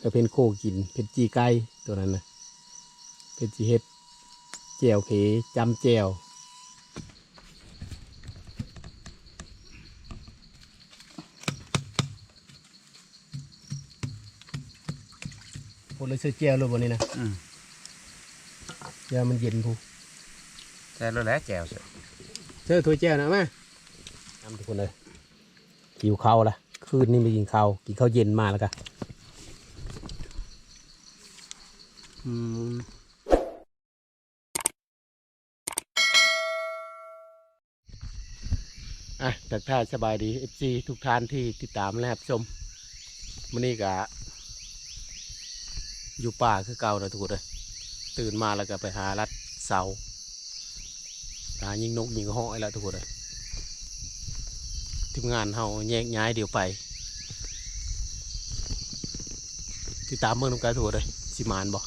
ก็เป็นโคกินเป็นจีไก่ตัวนั้นนะเป็นจีเฮ็ดแจวเพจำแจวคนเลยซื้อแจวเลยบนนี้นะอืมแจวมันเย็นพูแต่รู้แล้วแจวสิเจอถ้วยแจวนะมาทำทุกคนเลยหิวข้าวละคืนนี้ไม่กินข้าวกินข้าวเย็นมาแล้วกัน อะทักทายสบายดี FC ทุกท่านที่ติดตามและรับชมวันนี้ก็อยู่ป่าคือเก่านะทุกคนเลยตื่นมาแล้วก็ไปหารัดเสาหายิงนกยิงห้อยแล้วทุกคนเลยทีมงานเฮาแยกย้ายเดี๋ยวไปติดตามเมืองน้ำกายทุกคนเลยสิมานบอก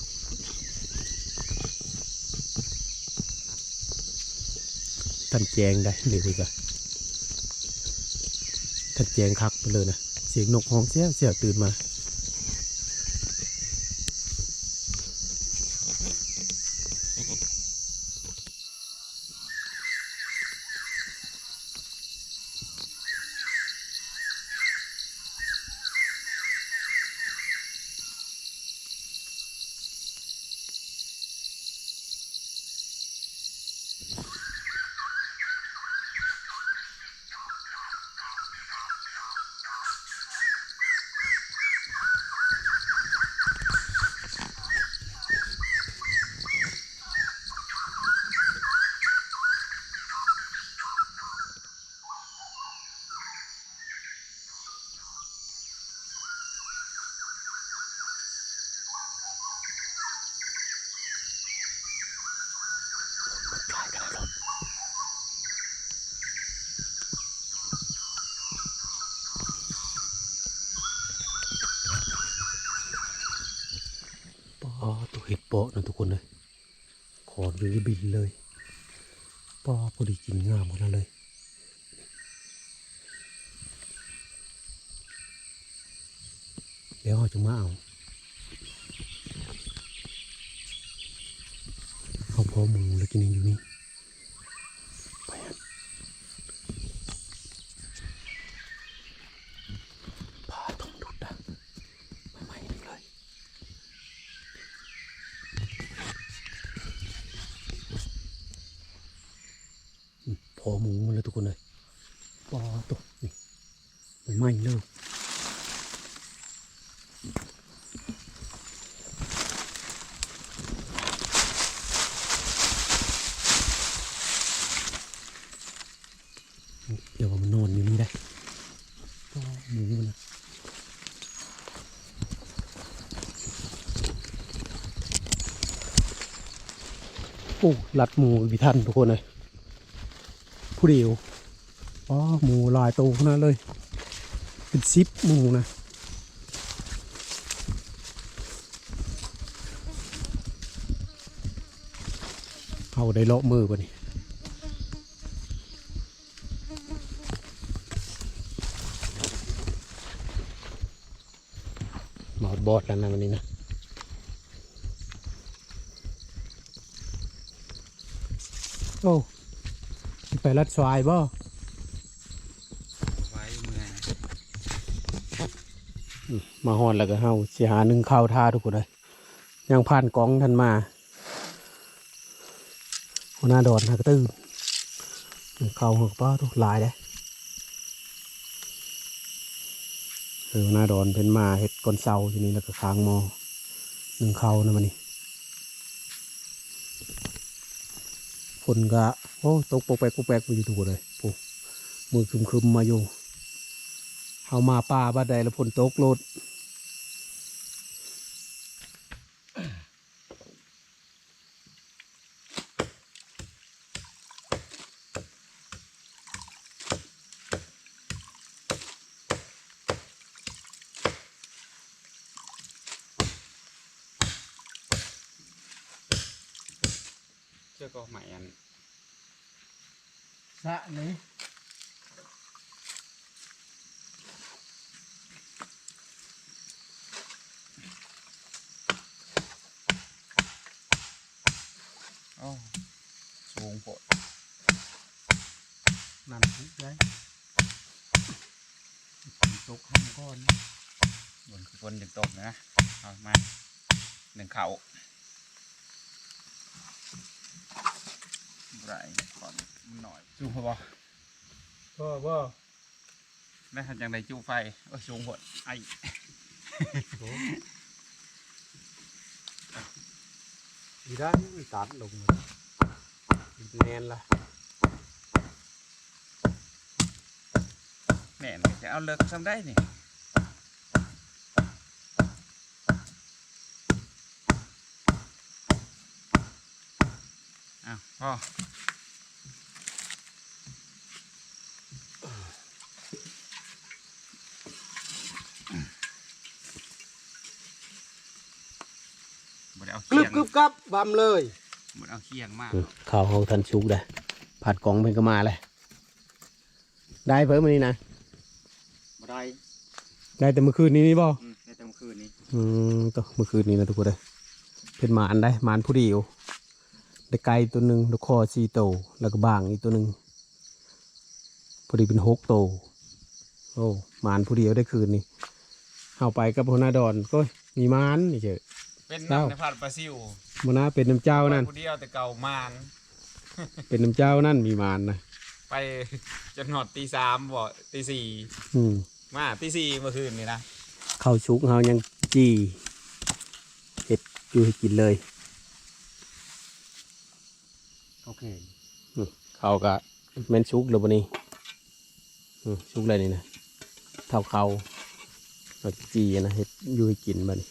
ท่านแจงได้เดี๋ยวดีกว่า ตัดแจงคักไปเลยนะ เสียงนกห้องเสียวเสียวตื่นมาาะนะทุกคนเลยขอรื้อบินเลยป้อพอดีกินงามหมดแล้วเลยเดี๋ยวเราจะมาเอาเอาพอหมูแล้วกินอยู่นี่ไปอันพาต้องดุดอะไม่ไหวนี่เลย พอหมูมันเลยทุกคนเลยปอตัวนี่ ไม้เลยเดี๋ยวมันนอนอยู่นี่ได้หมูมันนะโอ้ลัดหมูอีกท่านทุกคนเลยผู้เดียวอ๋อหมูลายตัวขนาดเลย เป็นซิปหมูนะเอาได้เลาะมือป่ะนี่หมอดบอดแล้วนะวันนี้นะโอ้ไปรัดสวายบ่ ไว้เมื่อย มาฮอดแล้วก็เฮาเสิหาหนึ่งข้าวท่าทุกคนเลยยังผ่านกองท่านมาหัวหน้าดอนหากตื้นหนึ่งข้าวหกป้าทุกลายเลยเออหัวหน้าดอนเป็นมาเห็ดก้นเสาอยู่นี่แล้วก็ค้างมอหนึ่งเข้านะมันนี่ฝนก็โอ้ตกปกแปกปกแปกไปอยู่ทุกคนเลยโอ้มือคึมๆมมาอยู่เอามาป่าบ้านใดแล้วฝนตกโลด เชื่อก็ใหม่อัน สะนี่ โอ้สูงโพดนั่นทุกได้ตกข้างก้อนบนคือคนหนึ่งตกนะเอามาหนึ่งเขาไรก่อนมันหน่อยจูพอบ่พ่อพ่อแล้วทำยังไงจูไฟโอ้ยสูงโพดไอ ดีได้ตัดลงแน่นละแม่นจะเอาเลิ กทำได้นี่อ้าวพ่อบ่ได้เอากเคีรึยบงกรึบกับบำเลยบ่ได้เอาเคียงมากข้าวเขาทันชุกได้ผัดกล่องเป็นก็มาเลย ได้เพิ่มมานี่นะบ่ได้ได้แต่เมื่อคืนนี้นี่บ่อืมได้แต่เมื่อคืนนี้อืมตัวเมื่อคืนนี้นะทุกคนเลยเป็นหมานได้หมานผู้เดียวได้ไก่ตัวหนึ่งลูกคอสี่โตวแล้วก็บางอีกตัวหนึ่งพอดีเป็นหกโตวโอ้หมานผู้เดียวได้คืนนี้เอาไปกับหัวหน้าดอนก็มีหมานนี่เจอ เป็นเอ้าน้ำในผัดปลาซิวหัวหน้าเป็นน้ำเจ้านั่นผู้เดียวแต่เก่ามาน เป็นน้ำเจ้านั่นมีหมานนะไปจนหอดตีสามบ่ตีสี่อืมมาตีสี่เมื่อคืนนี่นะข้าวชุกเฮายังจีเห็ดอยู่ให้กินเลยโอเคเขาก็แม่นชุกเลยบนี้อืมชุกเลยนี่นะเท่าเขาเราจีนะเห็ดอยู่ให้กินบัดน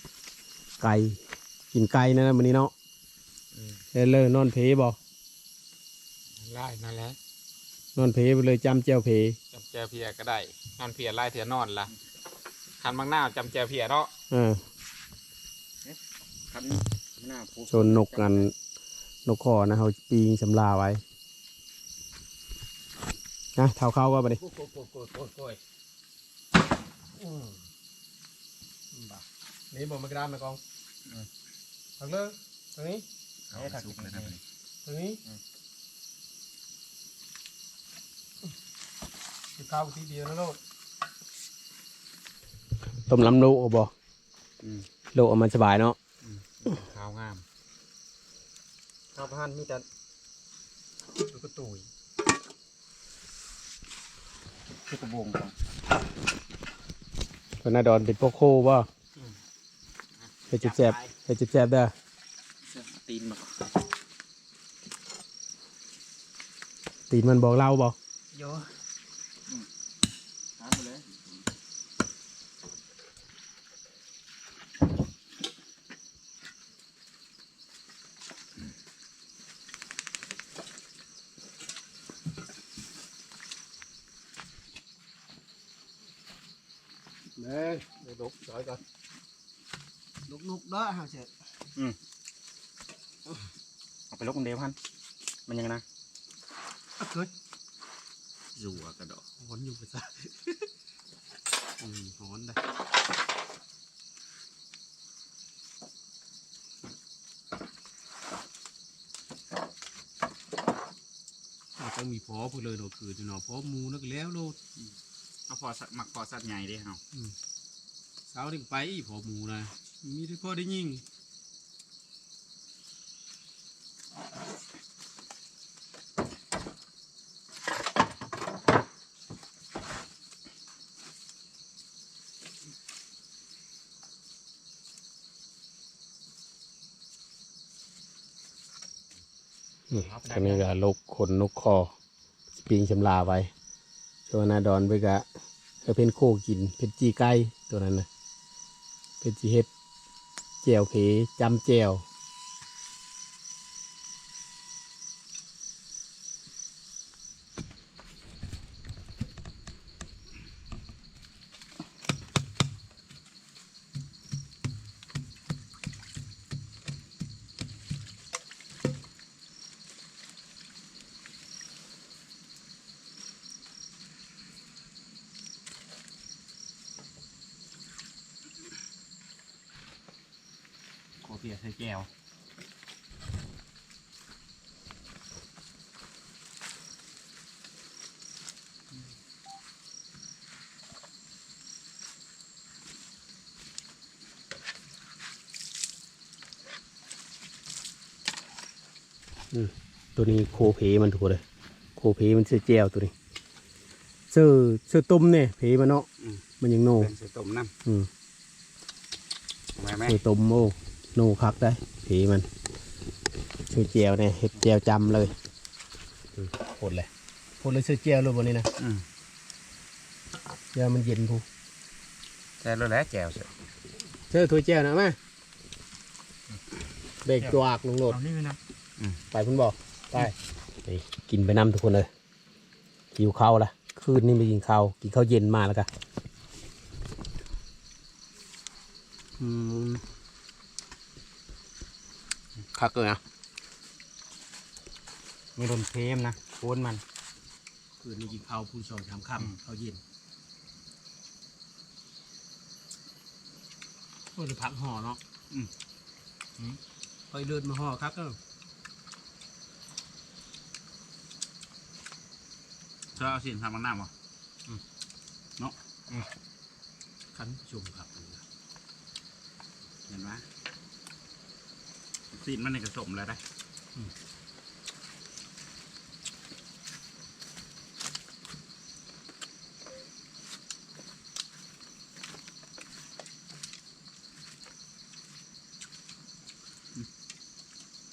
ไก่ กินไก่นะนะบันนี้เนาะเอยเลยนอนเพบ่ไล่นั่นแหละนอนเพไปเลยจำแจวเพจำแจวเพียก็ได้นอนเพียไล่เถื่อนอนล่ะคันบางหน้าจำแจวเพียเนาะเออคันหน้าผู้ชนนกกันนกคอนะเขาปีงสำลาไว้นะเท่าเขาก็บัดนี้โอ้โหโอ้โหโอ้โหนี่บ่มากระดามนะกอง ถักเลยตรงนี้เอาสุกเลยนะบัดนี้ตรงนี้อืมคือข้าวทีเดียวนะโลดต้มลำโลบ่อืมโลเอามันสบายเนาะข้าวงามข้าวพันมีแต่ลูกกระตุยคือกระบงก่อนพนาดอนเป็นพวกโคบ่ ไปจิบแสบไปจิบแสบเด้อเสื้อตีนมาก่อนตีนมันบอกเล่าบ่โยอืมทานไปเลยเด้เดี๋ยวลุกจอยก่อน ลุกลุกเด้อฮะเจ้เอาไปลกคนเดียวพันมันยังไงนะเกิดรัวกระดอกหอนอยู่ไปซะอืมหอนได้ต้องมีพอพูดเลยเนาะคือเนาะพอหมูนักแล้วโลดเอาพอสัตว์หมักพอสัตว์ใหญ่ดิเฮาเช้าถึงไปพอหมูนะ มีที่พ่อได้ยิงทางนี้ก็ลกขนนกคอปิงชำลาไว้ตัวนาดอนไปกะเป็นโคกินเป็นจีไก่ตัวนั้นนะเป็นจีเฮ็ด เจียวผีจำเจียว หัวเปียกใส่แก้วตัวนี้โคเพมันถูกเลยโคเพมันเสียแจวตัวนี้เสื้อเสื้อตุ้มเนี่ยเพมันเนาะมันยังโน่เสื้อตุ้มน้ำเสื้อตุ้มโอ้ นคักได้เพมันเสื้อแจวเนี่ยเห็ดแจวจำเลยอืมโคตรเลยโคตรเลยเสื้อแจวเลยบนนี้นะอืมแจวมันเย็นพูใส่แล้วแหล้วแจ่วเสร็จเสื้อถ้วยแจวนะมาเบรกตัวอักลงโหลดเอานี่ไปนะไปพุ่นบอกไปไปกินไปน้ำทุกคนเลยหิวข้าวละคืนนี้ไปกินข้าวกินข้าวเย็นมาแล้วกันอืม คักเลยนะมีรนเพมนะโคนมัน คืนนี้กินข้าวผู้ชองทำค่ำข้าวเย็นโอ้ยพักห่อเนาะอืมอืมไปเดินมาห่อครับเออเธอเอาสินทำมันน้ำวะขันชมครับเห็นไหม สินมันในกระสมแล้วได้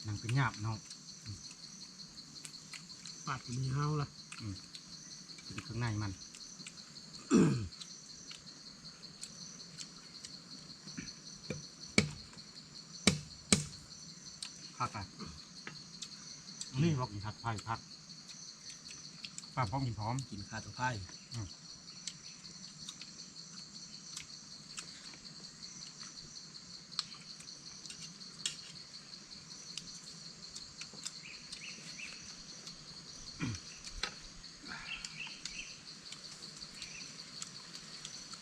หนังเป็นหยาบเนาะปาดมีเฮาละเป็นข้างในมัน พักอะ นี่บอกกินผัดไผ่พักป้าพร้อมกินพร้อม กินข้าวตัวไผ่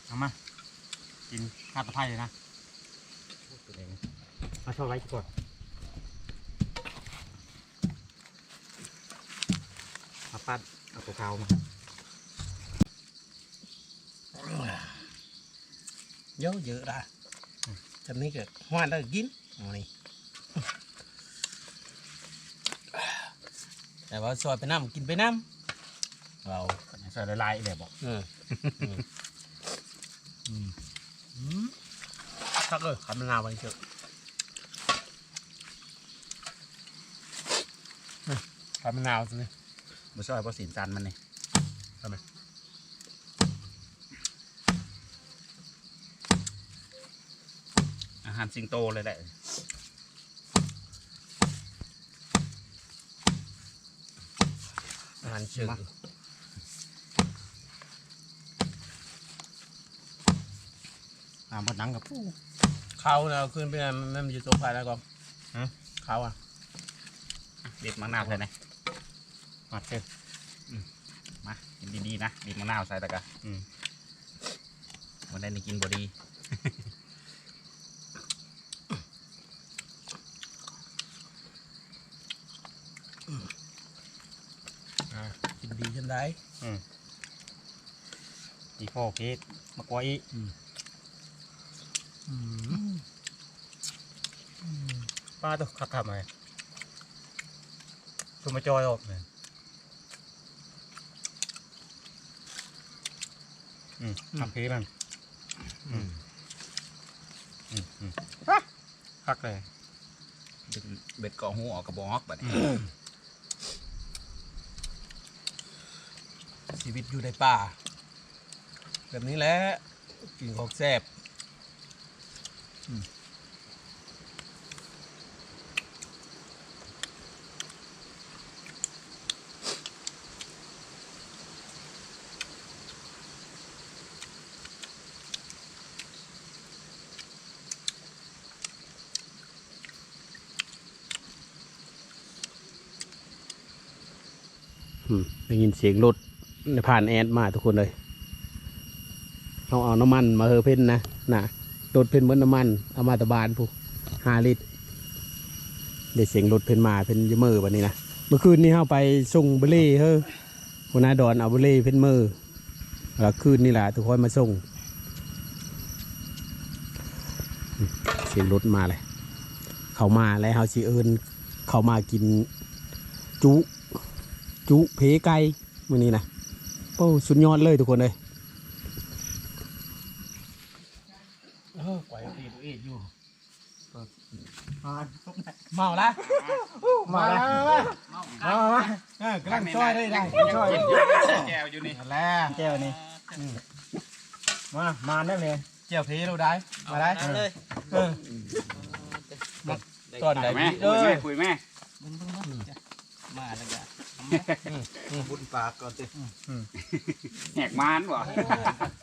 เอามา กินข้าวตะไคร้เลยนะมาชอบไว้ก่อนมา ปั้นเอาตัวขาวมาเยอะเยอะละจำนี้เกิดห้านแล้วก็กินเอานี่แต่ว่าซอยไปน้ำกินไปน้ำเราใส่ละลายเลยบอกเอออืมอืมอืมชักเลยขันมะนาวไปเถอะอะขันมะนาวสิ มาช่วยเพราะสินจันมันนี่ทำไมอาหารสิงโตเลยแหละอาหารเชิงอ่าบดหนังกับปูเขาเราขึ้นไปมันมันอยู่ตัวไฟแล้วก็ฮะเขาอะบีบมะนาวใส่ไหน มาเชิญอืมมากินดีๆนะบีบมะนาวใส่ตะกะอืมวันนี้นี่กินบดีอ่ากินดีฉันได้อีโฟพีกมะกวอีป้าตัวขับขับมาชุมาจอยออกเลย อืมทำพีมันอืมอืมอืมคักเลยเบ็ดเกาะหูออกกระบอกแบบนี้ชีวิตอยู่ในป่า แบบนี้แหละกินของแซ่บ ได้ยินเสียงรถในผ่านแอดมาทุกคนเลยเอาเอาน้ำมันมาเฮอเพ่นนะนะรถเพ่นเหมือนน้ำมันเอามาตะบานผู้ห้าลิตรได้เสียงรถเพ่นมาเพ่นยมือวันนี้นะเมื่อคืนนี้เข้าไปส่งเบลเล่เฮ้อหัวหน้าดอนเอาเบลเล่เพ่นมือแล้วคืนนี่แหละทุกคนมาส่งเสียงรถมาเลย เขามาแล้วเขาชีเอิญเขามากินจุ จุเพไก่มื้อนี้นะโอ้สุดยอดเลยทุกคนเลยเออปล่อยตีตัวเองอยู่เมาละเมาละเมาละเออกำลังช่วยได้ได้ช่วยกินอยู่แก้วอยู่นี่แล้วแก้วนี่มามาได้เลยเจียวพีเราได้มาได้เลยตอนไหนแม่เอคุยอแม่คุยแม่มาแล้วก็ บุญปากก่อนสิแหกมานบ่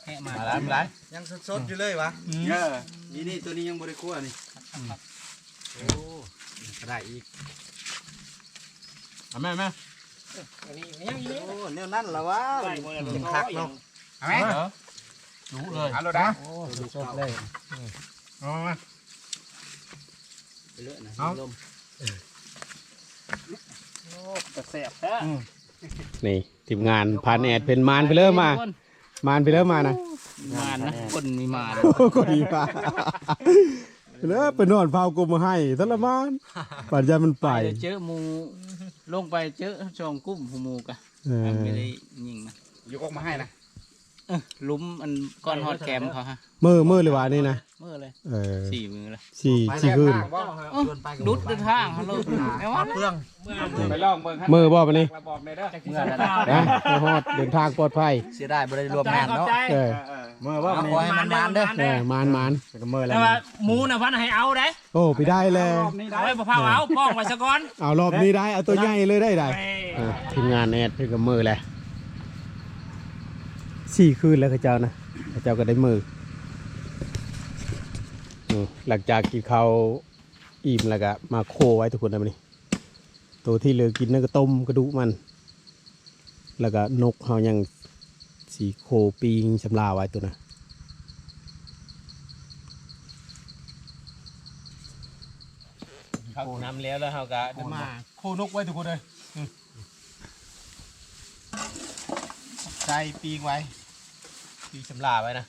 แค่มามาแล้วมาแล้วยังสดๆอยู่เลยวะเออนี่นี่ตัวนี้ยังบริคั่วนี่โอ้ก็ได้อีกเอาแม่แม่โอ้เนี่ยนั่นละวะยังคักเนาะเอาไหมรู้เลยเอาเราได้โอ้สดๆเลยเอามาไปเลือะนะเอาลม จะแสบแท้นี่ทีมงานพานแอดเป็นมานไปเริ่มมา มานไปเริ่มมานะมานนะคนมีมานโอ้ก็ดีป่ะไปเริ่มไปนอนเฝ้ากลมมาให้ทรมานปัจจัยมันไปไปเจอหมูลงไปเจอช่องกุ้มหูหมูกะเออไม่ได้ยิงนะยกออกมาให้นะ ลุ้มอันก้อนฮอดแคมเขาฮะมือมือเลยวะนี่นะเมื่อเลยเออสี่มือเลยสี่สี่คืนอ้าวดุดเดินทางฮัลโหลแม่ว่าเพื่องไปลองเบิ่งครับมือบ่ปะนี่ระบอกเลยเด้อเมื่อแล้วนะนะไปฮอดเดินทางปลอดภัยเสียดายบ่ได้รวมงานเนาะเออเออเมื่อว่าขอให้มันมันเด้อเออมานมานก็เมื่อแล้วแต่ว่าหมูน่ะพันให้เอาได้โอ้ไปได้เลยรอบนี้ได้เอาไว้บ่พาเอาป้องไว้ซะก่อน เอารอบนี้ได้เอาตัวใหญ่เลยได้ได้ไปอะทีมงานแอดเพิ่งกับมือแหละ สี่คืนแล้วเข้าเจ้านะเข้าเจ้าก็ได้มืออืมหลังจากกินข้าวอิ่มแล้วก็มาโคไว้ทุกคนนะมันนี่ตัวที่เหลือกินนั่นก็ต้มกระดูกมัน แล้วก็นกเฮายังสีโคปีงชำลาไว้ตัวนะโคน้ำแล้วแล้วเฮาก็จะมาโคนกไว้ทุกคนเลยใส่ปีงไว้ ปีชำลาไว้นะ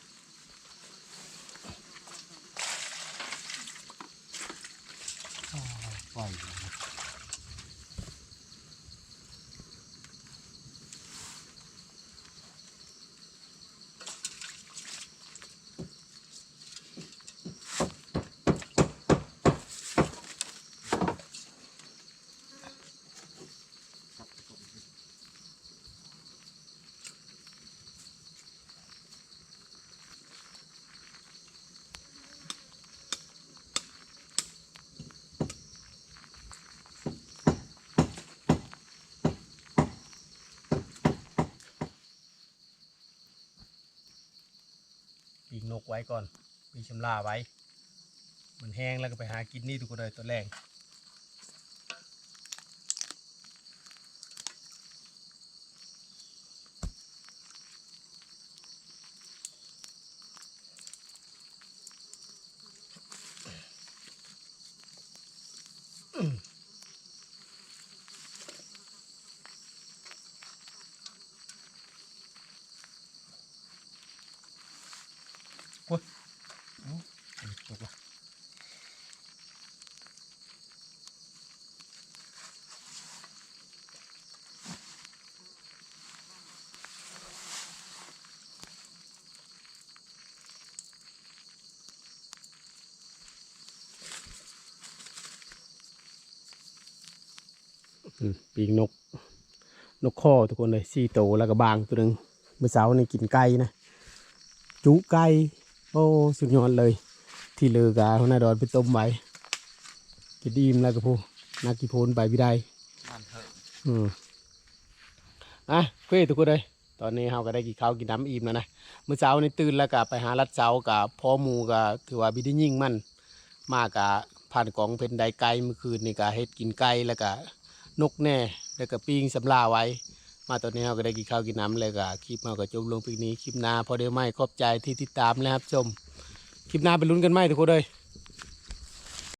กไว้ก่อน ปีชำลาไว้ มันแห้งแล้วก็ไปหากินนี่ทุกคนเลยตัวแรงจบละอืม ปีกนก นกข้อทุกคนเลยสี่โตแล้วก็บางตัวหนึ่งเมื่อเช้านี่กินไก่นะ จุไก่โอ้สุดยอดเลย ที่เลือกาเขาหน้าดอนไปต้มไว้กินดีมแล้วก็พูนักกีโพนไปไม่ได้อืมอะเพื่อนทุกคนเลยตอนนี้เราก็ได้กินข้าวกินน้ำอิ่มแล้วนะ เมื่อเช้านี่ตื่นแล้วก็ไปหาลัดเช้ากับพ่อหมูก็ถือว่าบิดยิ่งมัน มากกะผ่านกองเป็นไดไก่เมื่อคืนนี่ก็เฮ็ดกินไก่แล้วก็ นกแน่แล้วก็ปิ้งสำลาไว้ มาตอนนี้เราก็ได้กินข้าวกินน้ำเลยก็คลิปเราก็จบลงเพียงนี้คลิปหน้าพอได้ไหมขอบใจที่ติดตามนะครับชมคลิปหน้าไปลุ้นกันไหมทุกคนเลย